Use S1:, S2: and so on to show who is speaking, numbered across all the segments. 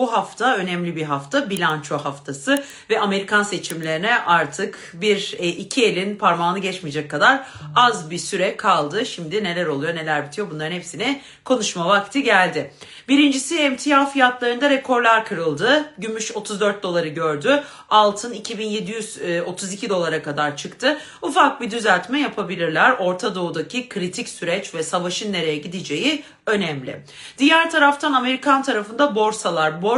S1: Bu hafta önemli bir hafta, bilanço haftası ve Amerikan seçimlerine artık bir e, iki elin parmağını geçmeyecek kadar az bir süre kaldı. Şimdi neler oluyor, neler bitiyor bunların hepsini konuşma vakti geldi. Birincisi emtia fiyatlarında rekorlar kırıldı. Gümüş 34 doları gördü. Altın 2732 dolara kadar çıktı. Ufak bir düzeltme yapabilirler. Orta Doğu'daki kritik süreç ve savaşın nereye gideceği önemli. Diğer taraftan Amerikan tarafında borsalar, borsalar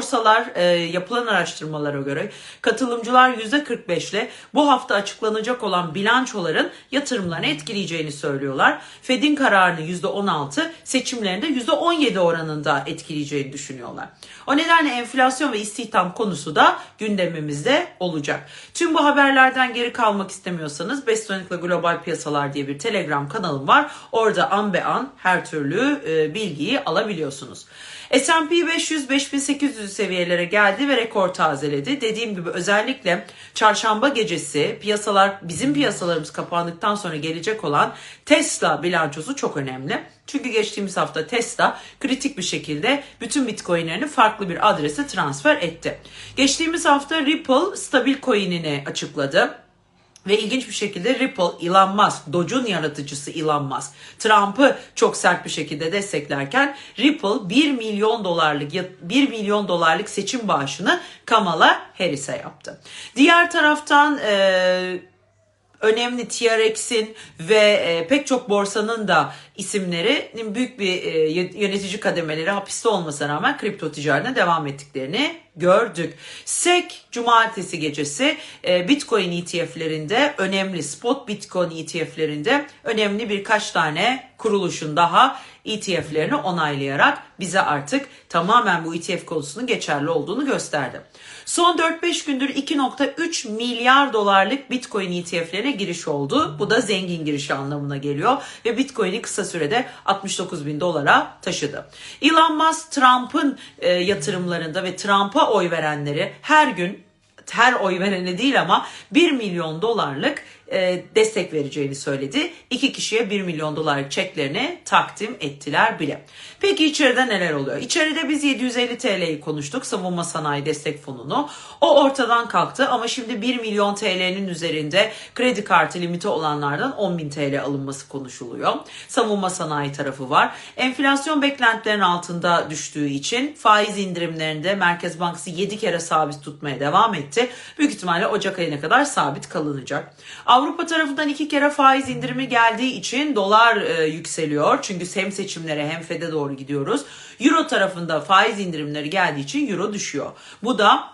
S1: e, yapılan araştırmalara göre katılımcılar %45 ile bu hafta açıklanacak olan bilançoların yatırımlarını etkileyeceğini söylüyorlar. Fed'in kararını %16, seçimlerinde %17 oranında etkileyeceğini düşünüyorlar. O nedenle enflasyon ve istihdam konusu da gündemimizde olacak. Tüm bu haberlerden geri kalmak istemiyorsanız Bestonik'le Global Piyasalar diye bir Telegram kanalım var. Orada an be an her türlü e, bilgiyi alabiliyorsunuz. S&P 500 5800 seviyelere geldi ve rekor tazeledi. Dediğim gibi özellikle çarşamba gecesi piyasalar bizim piyasalarımız kapandıktan sonra gelecek olan Tesla bilançosu çok önemli. Çünkü geçtiğimiz hafta Tesla kritik bir şekilde bütün bitcoinlerini farklı bir adrese transfer etti. Geçtiğimiz hafta Ripple stabil coin'ini açıkladı. Ve ilginç bir şekilde Ripple, Elon Musk, Doge'un yaratıcısı Elon Musk, Trump'ı çok sert bir şekilde desteklerken Ripple 1 milyon dolarlık 1 milyon dolarlık seçim bağışını Kamala Harris'e yaptı. Diğer taraftan e, önemli TRX'in ve pek çok borsanın da isimleri büyük bir yönetici kademeleri hapiste olmasına rağmen kripto ticaretine devam ettiklerini gördük. SEC cumartesi gecesi e, Bitcoin ETF'lerinde önemli spot Bitcoin ETF'lerinde önemli birkaç tane kuruluşun daha ETF'lerini onaylayarak bize artık tamamen bu ETF konusunun geçerli olduğunu gösterdi. Son 4-5 gündür 2.3 milyar dolarlık Bitcoin ETF'lerine giriş oldu. Bu da zengin girişi anlamına geliyor ve Bitcoin'i kısa sürede 69 bin dolara taşıdı. Elon Musk Trump'ın e, yatırımlarında ve Trump'a oy verenleri her gün her oy verene değil ama 1 milyon dolarlık e, destek vereceğini söyledi. İki kişiye 1 milyon dolarlık çeklerini takdim ettiler bile. Peki içeride neler oluyor? İçeride biz 750 TL'yi konuştuk. Savunma Sanayi Destek Fonu'nu. O ortadan kalktı ama şimdi 1 milyon TL'nin üzerinde kredi kartı limiti olanlardan 10 bin TL alınması konuşuluyor. Savunma sanayi tarafı var. Enflasyon beklentilerin altında düştüğü için faiz indirimlerinde Merkez Bankası 7 kere sabit tutmaya devam etti. Büyük ihtimalle Ocak ayına kadar sabit kalınacak. Avrupa tarafından iki kere faiz indirimi geldiği için dolar e, yükseliyor. Çünkü hem seçimlere hem FED'e doğru gidiyoruz. Euro tarafında faiz indirimleri geldiği için euro düşüyor. Bu da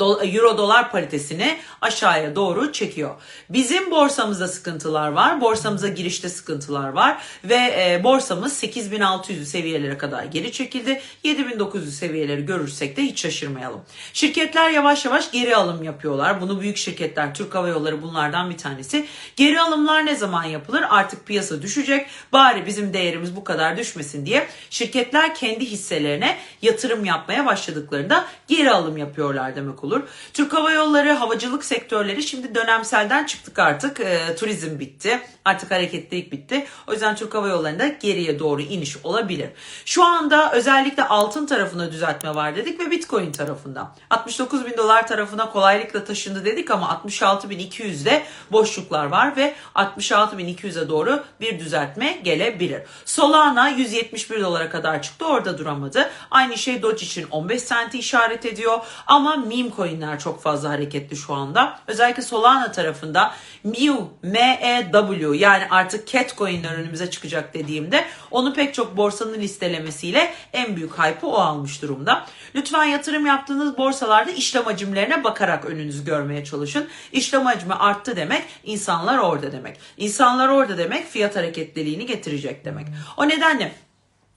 S1: Euro dolar paritesini aşağıya doğru çekiyor. Bizim borsamızda sıkıntılar var. Borsamıza girişte sıkıntılar var ve e, borsamız 8600 seviyelere kadar geri çekildi. 7900 seviyeleri görürsek de hiç şaşırmayalım. Şirketler yavaş yavaş geri alım yapıyorlar. Bunu büyük şirketler, Türk Hava Yolları bunlardan bir tanesi. Geri alımlar ne zaman yapılır? Artık piyasa düşecek. Bari bizim değerimiz bu kadar düşmesin diye şirketler kendi hisselerine yatırım yapmaya başladıklarında geri alım yapıyorlar demek olur. Türk Hava Yolları, havacılık sektörleri şimdi dönemselden çıktık artık. E, turizm bitti. Artık hareketlilik bitti. O yüzden Türk Hava Yolları'nda geriye doğru iniş olabilir. Şu anda özellikle altın tarafına düzeltme var dedik ve Bitcoin tarafında. 69 bin dolar tarafına kolaylıkla taşındı dedik ama 66 bin 200'de boşluklar var ve 66 bin 200'e doğru bir düzeltme gelebilir. Solana 171 dolara kadar çıktı orada duramadı. Aynı şey Doge için 15 senti işaret ediyor ama meme coinler çok fazla hareketli şu anda. Özellikle Solana tarafında MEW, M-E-W yani artık cat coinler önümüze çıkacak dediğimde onu pek çok borsanın listelemesiyle en büyük hype'ı o almış durumda. Lütfen yatırım yaptığınız borsalarda işlem hacimlerine bakarak önünüzü görmeye çalışın. İşlem hacmi arttı demek insanlar orada demek. İnsanlar orada demek fiyat hareketliliğini getirecek demek. O nedenle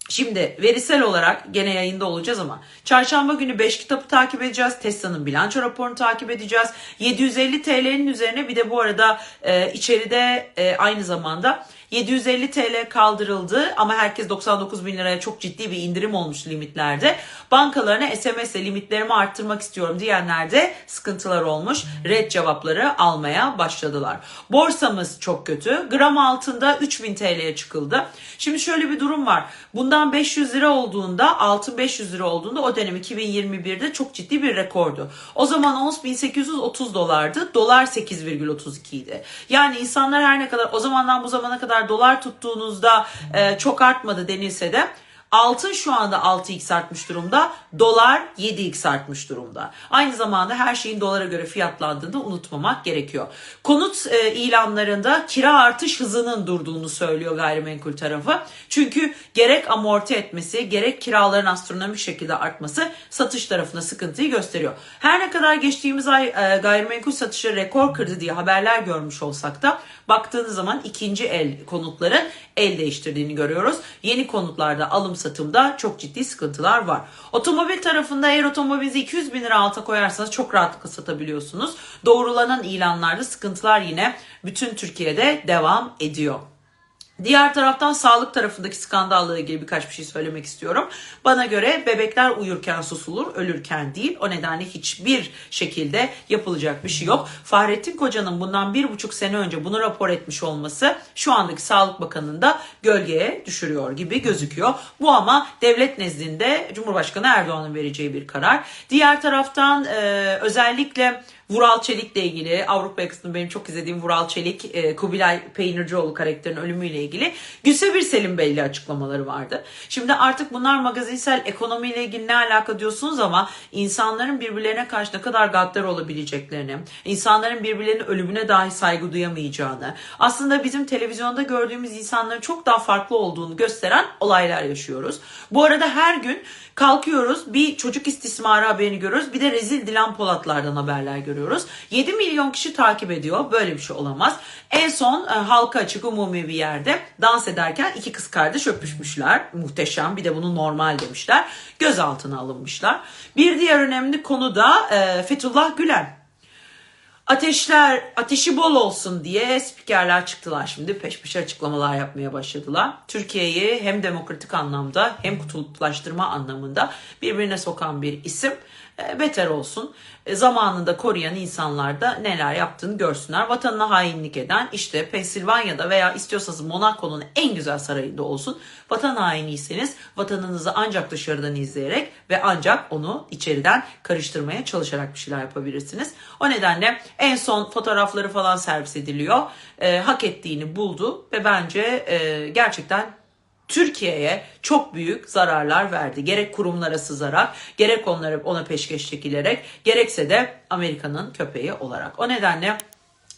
S1: Şimdi verisel olarak gene yayında olacağız ama çarşamba günü 5 kitabı takip edeceğiz. Tesla'nın bilanço raporunu takip edeceğiz. 750 TL'nin üzerine bir de bu arada e, içeride e, aynı zamanda 750 TL kaldırıldı ama herkes 99 bin liraya çok ciddi bir indirim olmuş limitlerde. Bankalarına SMS ile limitlerimi arttırmak istiyorum diyenlerde sıkıntılar olmuş. Red cevapları almaya başladılar. Borsamız çok kötü. Gram altında 3000 TL'ye çıkıldı. Şimdi şöyle bir durum var. Bundan 500 lira olduğunda altın 500 lira olduğunda o dönem 2021'de çok ciddi bir rekordu. O zaman ons 1830 dolardı. Dolar 8,32 idi. Yani insanlar her ne kadar o zamandan bu zamana kadar dolar tuttuğunuzda e, çok artmadı denilse de Altın şu anda 6x artmış durumda. Dolar 7x artmış durumda. Aynı zamanda her şeyin dolara göre fiyatlandığını unutmamak gerekiyor. Konut e, ilanlarında kira artış hızının durduğunu söylüyor gayrimenkul tarafı. Çünkü gerek amorti etmesi gerek kiraların astronomik şekilde artması satış tarafında sıkıntıyı gösteriyor. Her ne kadar geçtiğimiz ay e, gayrimenkul satışı rekor kırdı diye haberler görmüş olsak da baktığınız zaman ikinci el konutların el değiştirdiğini görüyoruz. Yeni konutlarda alım satımda çok ciddi sıkıntılar var. Otomobil tarafında eğer otomobilinizi 200 bin lira alta koyarsanız çok rahatlıkla satabiliyorsunuz. Doğrulanan ilanlarda sıkıntılar yine bütün Türkiye'de devam ediyor. Diğer taraftan sağlık tarafındaki skandalla ilgili birkaç bir şey söylemek istiyorum. Bana göre bebekler uyurken susulur, ölürken değil. O nedenle hiçbir şekilde yapılacak bir şey yok. Fahrettin Koca'nın bundan bir buçuk sene önce bunu rapor etmiş olması şu andaki Sağlık Bakanı'nı da gölgeye düşürüyor gibi gözüküyor. Bu ama devlet nezdinde Cumhurbaşkanı Erdoğan'ın vereceği bir karar. Diğer taraftan e, özellikle Vural Çelik'le ilgili Avrupa yakasında benim çok izlediğim Vural Çelik, e, Kubilay Peynircioğlu karakterinin ölümüyle ilgili Gülse Birsel'in belli açıklamaları vardı. Şimdi artık bunlar magazinsel ekonomiyle ilgili ne alaka diyorsunuz ama insanların birbirlerine karşı ne kadar gaddar olabileceklerini, insanların birbirlerinin ölümüne dahi saygı duyamayacağını, aslında bizim televizyonda gördüğümüz insanların çok daha farklı olduğunu gösteren olaylar yaşıyoruz. Bu arada her gün kalkıyoruz bir çocuk istismarı haberini görüyoruz bir de rezil Dilan Polatlardan haberler görüyoruz. 7 milyon kişi takip ediyor böyle bir şey olamaz. En son e, halka açık umumi bir yerde dans ederken iki kız kardeş öpüşmüşler. Muhteşem bir de bunu normal demişler. Gözaltına alınmışlar. Bir diğer önemli konu da e, Fethullah Gülen. Ateşler, ateşi bol olsun diye spikerler çıktılar şimdi peş peşe açıklamalar yapmaya başladılar. Türkiye'yi hem demokratik anlamda hem kutuplaştırma anlamında birbirine sokan bir isim beter olsun. E, zamanında koruyan insanlar da neler yaptığını görsünler. Vatanına hainlik eden işte Pensilvanya'da veya istiyorsanız Monaco'nun en güzel sarayında olsun. Vatan hainiyseniz vatanınızı ancak dışarıdan izleyerek ve ancak onu içeriden karıştırmaya çalışarak bir şeyler yapabilirsiniz. O nedenle en son fotoğrafları falan servis ediliyor. E, hak ettiğini buldu ve bence e, gerçekten Türkiye'ye çok büyük zararlar verdi. Gerek kurumlara sızarak, gerek onlara ona peşkeş çekilerek, gerekse de Amerika'nın köpeği olarak. O nedenle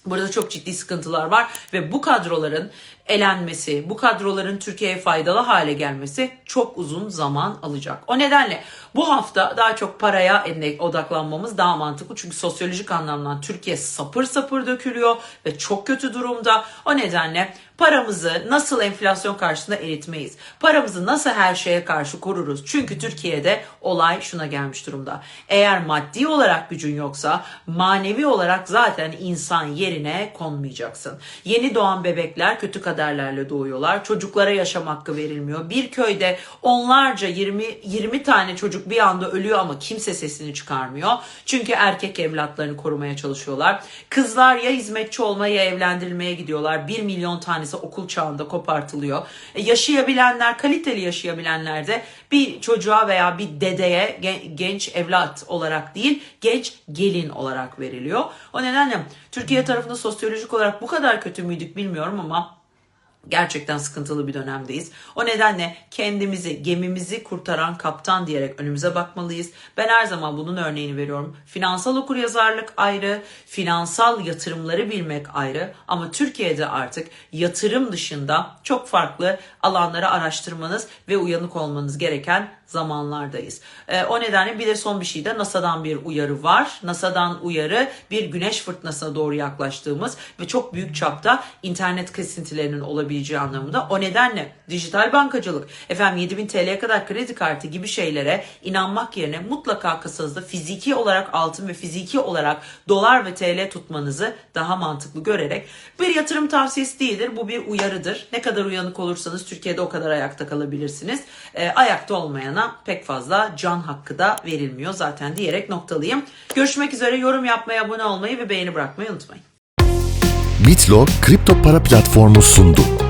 S1: Burada çok ciddi sıkıntılar var ve bu kadroların elenmesi, bu kadroların Türkiye'ye faydalı hale gelmesi çok uzun zaman alacak. O nedenle bu hafta daha çok paraya odaklanmamız daha mantıklı. Çünkü sosyolojik anlamdan Türkiye sapır sapır dökülüyor ve çok kötü durumda. O nedenle paramızı nasıl enflasyon karşısında eritmeyiz? Paramızı nasıl her şeye karşı koruruz? Çünkü Türkiye'de olay şuna gelmiş durumda. Eğer maddi olarak gücün yoksa manevi olarak zaten insan yerine konmayacaksın. Yeni doğan bebekler kötü kaderlerle doğuyorlar. Çocuklara yaşam hakkı verilmiyor. Bir köyde onlarca 20 20 tane çocuk bir anda ölüyor ama kimse sesini çıkarmıyor. Çünkü erkek evlatlarını korumaya çalışıyorlar. Kızlar ya hizmetçi olmaya ya evlendirilmeye gidiyorlar. 1 milyon tanesi okul çağında kopartılıyor. E, yaşayabilenler, kaliteli yaşayabilenler de bir çocuğa veya bir dedeye genç evlat olarak değil, genç gelin olarak veriliyor. O nedenle Türkiye tarafında sosyolojik olarak bu kadar kötü müydük bilmiyorum ama gerçekten sıkıntılı bir dönemdeyiz. O nedenle kendimizi, gemimizi kurtaran kaptan diyerek önümüze bakmalıyız. Ben her zaman bunun örneğini veriyorum. Finansal okuryazarlık ayrı, finansal yatırımları bilmek ayrı ama Türkiye'de artık yatırım dışında çok farklı alanları araştırmanız ve uyanık olmanız gereken zamanlardayız. Ee, o nedenle bir de son bir şey de NASA'dan bir uyarı var. NASA'dan uyarı bir güneş fırtınasına doğru yaklaştığımız ve çok büyük çapta internet kesintilerinin olabileceği anlamında. O nedenle dijital bankacılık, efendim 7000 TL'ye kadar kredi kartı gibi şeylere inanmak yerine mutlaka kasanızda fiziki olarak altın ve fiziki olarak dolar ve TL tutmanızı daha mantıklı görerek bir yatırım tavsiyesi değildir. Bu bir uyarıdır. Ne kadar uyanık olursanız Türkiye'de o kadar ayakta kalabilirsiniz. Ee, ayakta olmayana pek fazla can hakkı da verilmiyor zaten diyerek noktalıyım. Görüşmek üzere. Yorum yapmayı, abone olmayı ve beğeni bırakmayı unutmayın.
S2: Bitlo kripto para platformu sundu.